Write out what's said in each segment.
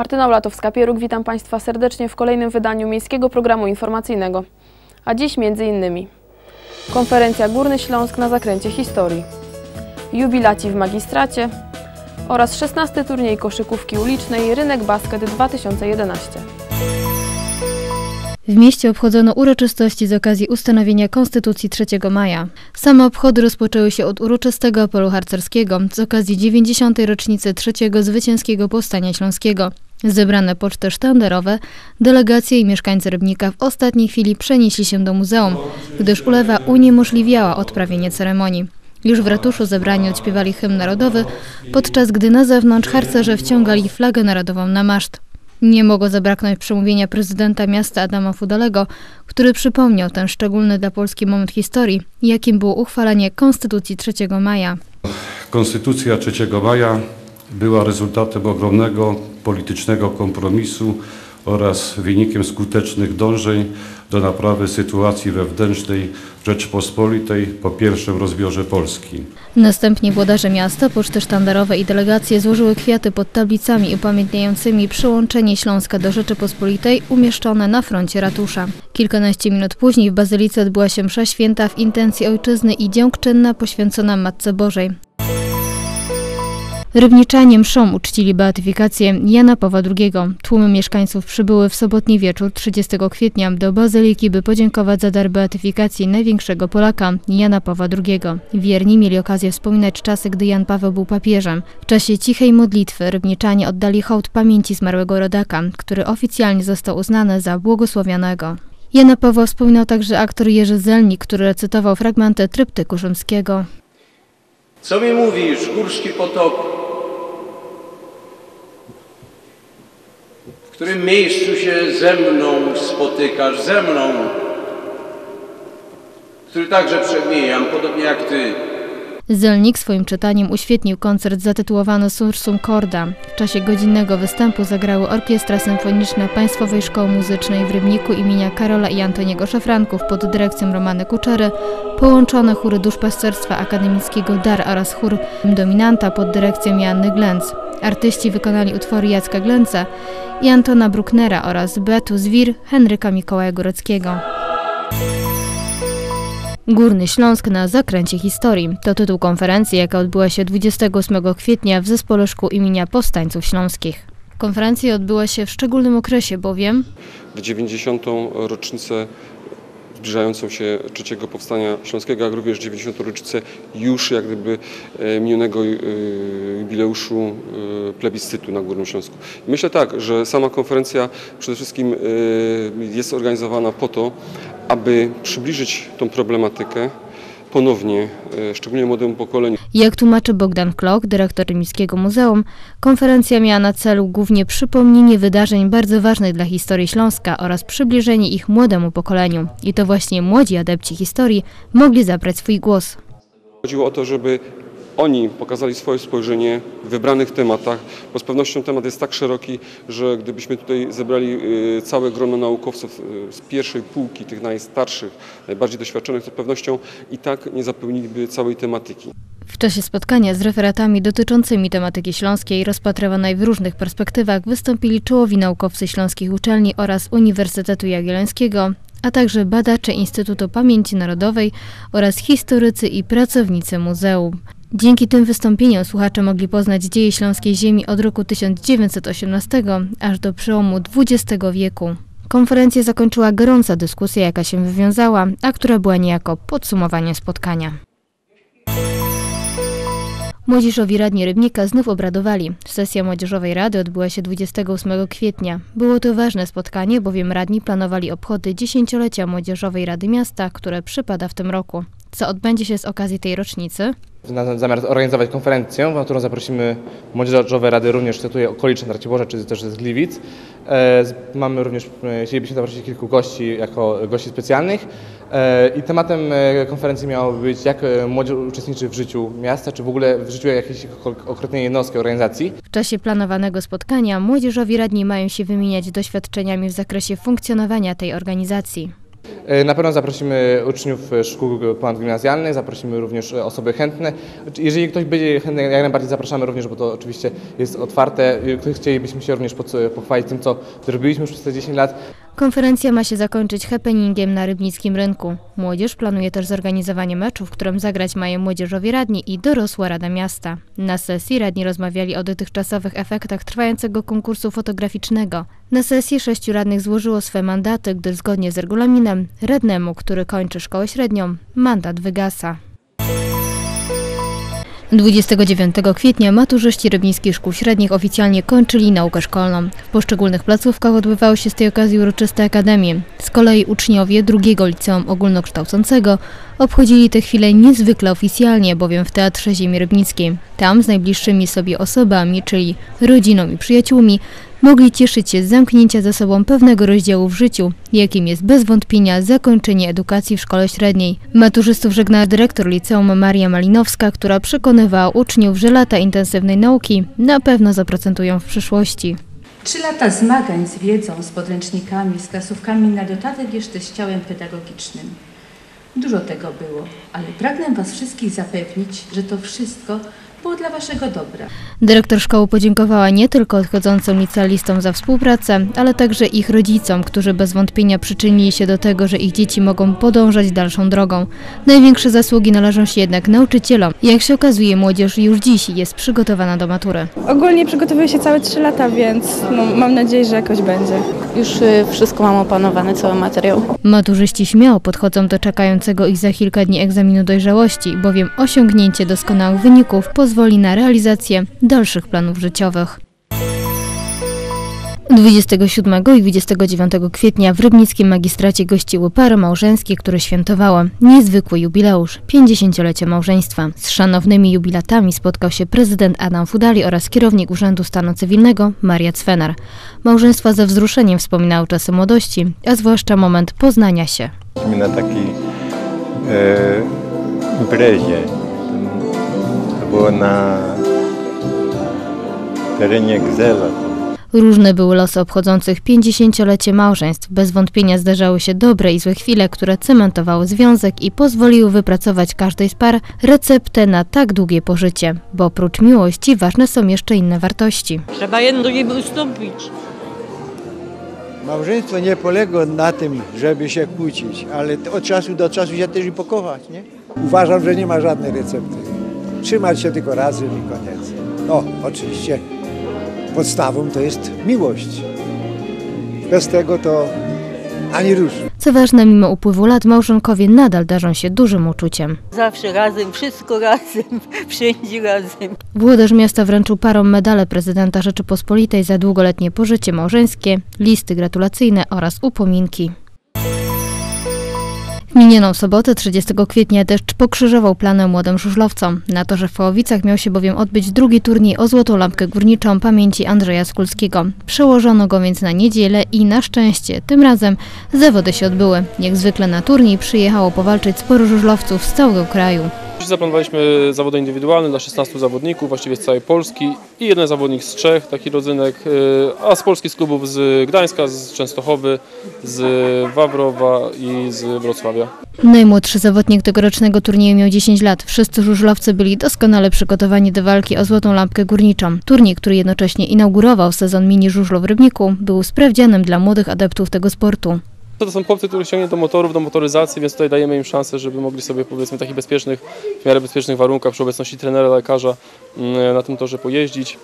Martyna Olatowska-Pieruk, witam Państwa serdecznie w kolejnym wydaniu Miejskiego Programu Informacyjnego. A dziś między innymi Konferencja Górny Śląsk na zakręcie historii, Jubilaci w magistracie oraz 16 turniej koszykówki ulicznej Rynek Basket 2011. W mieście obchodzono uroczystości z okazji ustanowienia Konstytucji 3 maja. Same obchody rozpoczęły się od uroczystego apelu harcerskiego z okazji 90. rocznicy trzeciego zwycięskiego powstania śląskiego. Zebrane poczty sztandarowe, delegacje i mieszkańcy Rybnika w ostatniej chwili przenieśli się do muzeum, gdyż ulewa uniemożliwiała odprawienie ceremonii. Już w ratuszu zebrani odśpiewali hymn narodowy, podczas gdy na zewnątrz harcerze wciągali flagę narodową na maszt. Nie mogło zabraknąć przemówienia prezydenta miasta Adama Fudalego, który przypomniał ten szczególny dla Polski moment historii, jakim było uchwalenie Konstytucji 3 maja. Konstytucja 3 maja była rezultatem ogromnego politycznego kompromisu oraz wynikiem skutecznych dążeń do naprawy sytuacji wewnętrznej w Rzeczypospolitej po pierwszym rozbiorze Polski. Następnie włodarze miasta, poczty sztandarowe i delegacje złożyły kwiaty pod tablicami upamiętniającymi przyłączenie Śląska do Rzeczypospolitej umieszczone na froncie ratusza. Kilkanaście minut później w Bazylice odbyła się msza święta w intencji ojczyzny i dziękczynna poświęcona Matce Bożej. Rybniczanie mszą uczcili beatyfikację Jana Pawła II. Tłumy mieszkańców przybyły w sobotni wieczór 30 kwietnia do Bazyliki, by podziękować za dar beatyfikacji największego Polaka, Jana Pawła II. Wierni mieli okazję wspominać czasy, gdy Jan Paweł był papieżem. W czasie cichej modlitwy rybniczanie oddali hołd pamięci zmarłego rodaka, który oficjalnie został uznany za błogosławionego. Jana Pawła wspominał także aktor Jerzy Zelnik, który recytował fragmenty tryptyku rzymskiego. Co mi mówisz, górski potoku? Którym miejscu się ze mną spotykasz, ze mną, który także przemijam, podobnie jak ty. Zelnik swoim czytaniem uświetnił koncert zatytułowany Sursum Corda. W czasie godzinnego występu zagrały Orkiestra Symfoniczna Państwowej Szkoły Muzycznej w Rybniku imienia Karola i Antoniego Szafranków pod dyrekcją Romany Kuczery, połączone chóry duszpasterstwa akademickiego DAR oraz chór Dominanta pod dyrekcją Joanny Glenc. Artyści wykonali utwory Jacka Glenca i Antona Brucknera oraz Beatu Zwir Henryka Mikołaja Góreckiego. Górny Śląsk na zakręcie historii. To tytuł konferencji, jaka odbyła się 28 kwietnia w Zespole Szkół imienia Powstańców Śląskich. Konferencja odbyła się w szczególnym okresie, bowiem w 90. rocznicę zbliżającą się trzeciego powstania śląskiego, jak również 90. rocznicę już jak gdyby e, minionego e, jubileuszu e, plebiscytu na Górnym Śląsku. Myślę tak, że sama konferencja przede wszystkim jest organizowana po to, aby przybliżyć tą problematykę ponownie, e, szczególnie młodemu pokoleniu. Jak tłumaczy Bogdan Klok, dyrektor Rymskiego Muzeum, konferencja miała na celu głównie przypomnienie wydarzeń bardzo ważnych dla historii Śląska oraz przybliżenie ich młodemu pokoleniu. I to właśnie młodzi adepci historii mogli zabrać swój głos. Chodziło o to, żeby oni pokazali swoje spojrzenie w wybranych tematach, bo z pewnością temat jest tak szeroki, że gdybyśmy tutaj zebrali y, całe grono naukowców y, z pierwszej półki, tych najstarszych, najbardziej doświadczonych, to z pewnością i tak nie zapełniliby całej tematyki. W czasie spotkania z referatami dotyczącymi tematyki śląskiej rozpatrywanej w różnych perspektywach wystąpili czołowi naukowcy śląskich uczelni oraz Uniwersytetu Jagiellońskiego, a także badacze Instytutu Pamięci Narodowej oraz historycy i pracownicy muzeum. Dzięki tym wystąpieniom słuchacze mogli poznać dzieje śląskiej ziemi od roku 1918 aż do przełomu XX wieku. Konferencję zakończyła gorąca dyskusja, jaka się wywiązała, a która była niejako podsumowaniem spotkania. Młodzieżowi radni Rybnika znów obradowali. Sesja Młodzieżowej Rady odbyła się 28 kwietnia. Było to ważne spotkanie, bowiem radni planowali obchody dziesięciolecia Młodzieżowej Rady Miasta, które przypada w tym roku. Co odbędzie się z okazji tej rocznicy? zamiar organizować konferencję, na którą zaprosimy młodzieżowe rady również cytuję okoliczne Raciborza, czy też z Gliwic. E, mamy również, e, chcielibyśmy zaprosić kilku gości jako gości specjalnych e, i tematem konferencji miało być jak młodzież uczestniczy w życiu miasta, czy w ogóle w życiu jakiejś konkretnej jednostki, organizacji. W czasie planowanego spotkania młodzieżowi radni mają się wymieniać doświadczeniami w zakresie funkcjonowania tej organizacji. E, Na pewno zaprosimy uczniów e, szkół ponadgimnazjalnych, zaprosimy również e, osoby chętne. Jeżeli ktoś będzie chętny, jak najbardziej zapraszamy również, bo to oczywiście jest otwarte. E, Chcielibyśmy się również poc- pochwalić tym, co zrobiliśmy przez te 10 lat. Konferencja ma się zakończyć happeningiem na Rybnickim Rynku. Młodzież planuje też zorganizowanie meczu, w którym zagrać mają młodzieżowi radni i dorosła Rada Miasta. Na sesji radni rozmawiali o dotychczasowych efektach trwającego konkursu fotograficznego. Na sesji sześciu radnych złożyło swe mandaty, gdyż zgodnie z regulaminem radnemu, który kończy szkołę średnią, mandat wygasa. 29 kwietnia maturzyści rybnickich szkół średnich oficjalnie kończyli naukę szkolną. W poszczególnych placówkach odbywały się z tej okazji uroczyste akademie. Z kolei uczniowie drugiego liceum ogólnokształcącego obchodzili tę chwilę niezwykle oficjalnie, bowiem w Teatrze Ziemi Rybnickiej. Tam z najbliższymi sobie osobami, czyli rodziną i przyjaciółmi, mogli cieszyć się z zamknięcia za sobą pewnego rozdziału w życiu, jakim jest bez wątpienia zakończenie edukacji w szkole średniej. Maturzystów żegnała dyrektor liceum Maria Malinowska, która przekonywała uczniów, że lata intensywnej nauki na pewno zaprocentują w przyszłości. Trzy lata zmagań z wiedzą, z podręcznikami, z klasówkami na dodatek jeszcze z ciałem pedagogicznym. Dużo tego było, ale pragnę Was wszystkich zapewnić, że to wszystko było dla Waszego dobra. Dyrektor szkoły podziękowała nie tylko odchodzącym licealistom za współpracę, ale także ich rodzicom, którzy bez wątpienia przyczynili się do tego, że ich dzieci mogą podążać dalszą drogą. Największe zasługi należą się jednak nauczycielom. Jak się okazuje, młodzież już dziś jest przygotowana do matury. Ogólnie przygotowuję się całe 3 lata, więc no, mam nadzieję, że jakoś będzie. Już y, wszystko mam opanowane, cały materiał. Maturzyści śmiało podchodzą do czekającego ich za kilka dni egzaminu dojrzałości, bowiem osiągnięcie doskonałych wyników pozwoli na realizację dalszych planów życiowych. 27 i 29 kwietnia w Rybnickim Magistracie gościły pary małżeńskie, które świętowały niezwykły jubileusz 50-lecia małżeństwa. Z szanownymi jubilatami spotkał się prezydent Adam Fudali oraz kierownik Urzędu Stanu Cywilnego Maria Cwenar. Małżeństwa ze wzruszeniem wspominały czasy młodości, a zwłaszcza moment poznania się. Na takiej e. Było na terenie Gzela. Różne były losy obchodzących 50-lecie małżeństw. Bez wątpienia zdarzały się dobre i złe chwile, które cementowały związek i pozwoliły wypracować każdej z par receptę na tak długie pożycie. Bo oprócz miłości ważne są jeszcze inne wartości. Trzeba jedno drugiemu ustąpić. Małżeństwo nie polega na tym, żeby się kłócić, ale od czasu do czasu się też i pokochać, nie? Uważam, że nie ma żadnej recepty. Trzymać się tylko razem i koniec. No, oczywiście podstawą to jest miłość. Bez tego to ani rusz. Co ważne, mimo upływu lat małżonkowie nadal darzą się dużym uczuciem. Zawsze razem, wszystko razem, wszędzie razem. Włodarz miasta wręczył parom medale prezydenta Rzeczypospolitej za długoletnie pożycie małżeńskie, listy gratulacyjne oraz upominki. W minioną sobotę 30 kwietnia deszcz pokrzyżował plany młodym żużlowcom. Na torze w Połowicach miał się bowiem odbyć drugi turniej o złotą lampkę górniczą pamięci Andrzeja Skulskiego. Przełożono go więc na niedzielę i na szczęście tym razem zawody się odbyły. Jak zwykle na turniej przyjechało powalczyć sporo żużlowców z całego kraju. Zaplanowaliśmy zawody indywidualne dla 16 zawodników, właściwie z całej Polski i jeden zawodnik z Czech, taki rodzynek, y, a z polskich klubów z Gdańska, z Częstochowy, z Wawrowa i z Wrocławia. Najmłodszy zawodnik tegorocznego turnieju miał 10 lat. Wszyscy żużlowcy byli doskonale przygotowani do walki o złotą lampkę górniczą. Turniej, który jednocześnie inaugurował sezon mini żużlu w Rybniku, był sprawdzianem dla młodych adeptów tego sportu. To są chłopcy, których ciągnie do motorów, do motoryzacji, więc tutaj dajemy im szansę, żeby mogli sobie powiedzmy w takich bezpiecznych, w miarę bezpiecznych warunkach przy obecności trenera, lekarza mm, na tym torze pojeździć.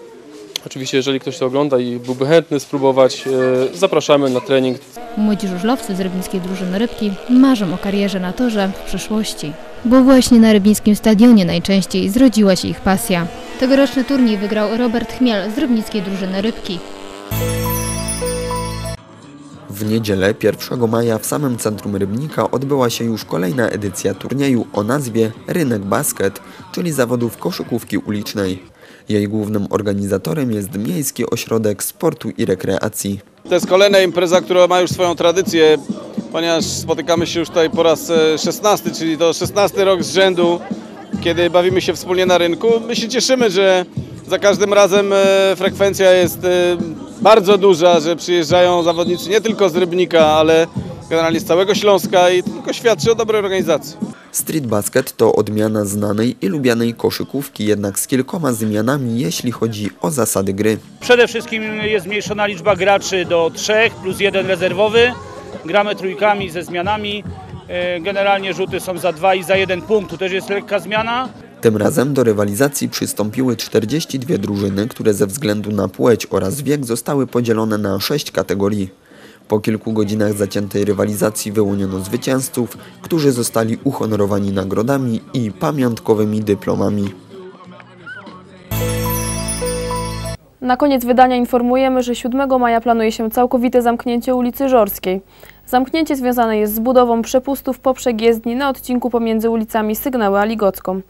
Oczywiście, jeżeli ktoś to ogląda i byłby chętny spróbować, e, zapraszamy na trening. Młodzi żużlowcy z rybnickiej drużyny Rybki marzą o karierze na torze w przyszłości. Bo właśnie na rybnickim stadionie najczęściej zrodziła się ich pasja. Tegoroczny turniej wygrał Robert Chmiel z rybnickiej drużyny Rybki. W niedzielę 1 maja w samym centrum Rybnika odbyła się już kolejna edycja turnieju o nazwie Rynek Basket, czyli zawodów koszykówki ulicznej. Jej głównym organizatorem jest Miejski Ośrodek Sportu i Rekreacji. To jest kolejna impreza, która ma już swoją tradycję, ponieważ spotykamy się już tutaj po raz e, 16, czyli to 16 rok z rzędu, kiedy bawimy się wspólnie na rynku. My się cieszymy, że za każdym razem e, frekwencja jest e, bardzo duża, że przyjeżdżają zawodnicy nie tylko z Rybnika, ale generalnie z całego Śląska i to tylko świadczy o dobrej organizacji. Street basket to odmiana znanej i lubianej koszykówki, jednak z kilkoma zmianami, jeśli chodzi o zasady gry. Przede wszystkim jest zmniejszona liczba graczy do trzech plus jeden rezerwowy. Gramy trójkami ze zmianami. E, Generalnie rzuty są za dwa i za jeden punkt. Tu też jest lekka zmiana. Tym razem do rywalizacji przystąpiły 42 drużyny, które ze względu na płeć oraz wiek zostały podzielone na 6 kategorii. Po kilku godzinach zaciętej rywalizacji wyłoniono zwycięzców, którzy zostali uhonorowani nagrodami i pamiątkowymi dyplomami. Na koniec wydania informujemy, że 7 maja planuje się całkowite zamknięcie ulicy Żorskiej. Zamknięcie związane jest z budową przepustów po przejezdni na odcinku pomiędzy ulicami Sygnały a Ligocką.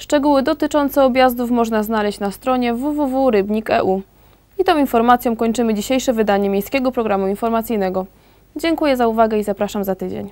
Szczegóły dotyczące objazdów można znaleźć na stronie www.rybnik.eu. I tą informacją kończymy dzisiejsze wydanie Miejskiego Programu Informacyjnego. Dziękuję za uwagę i zapraszam za tydzień.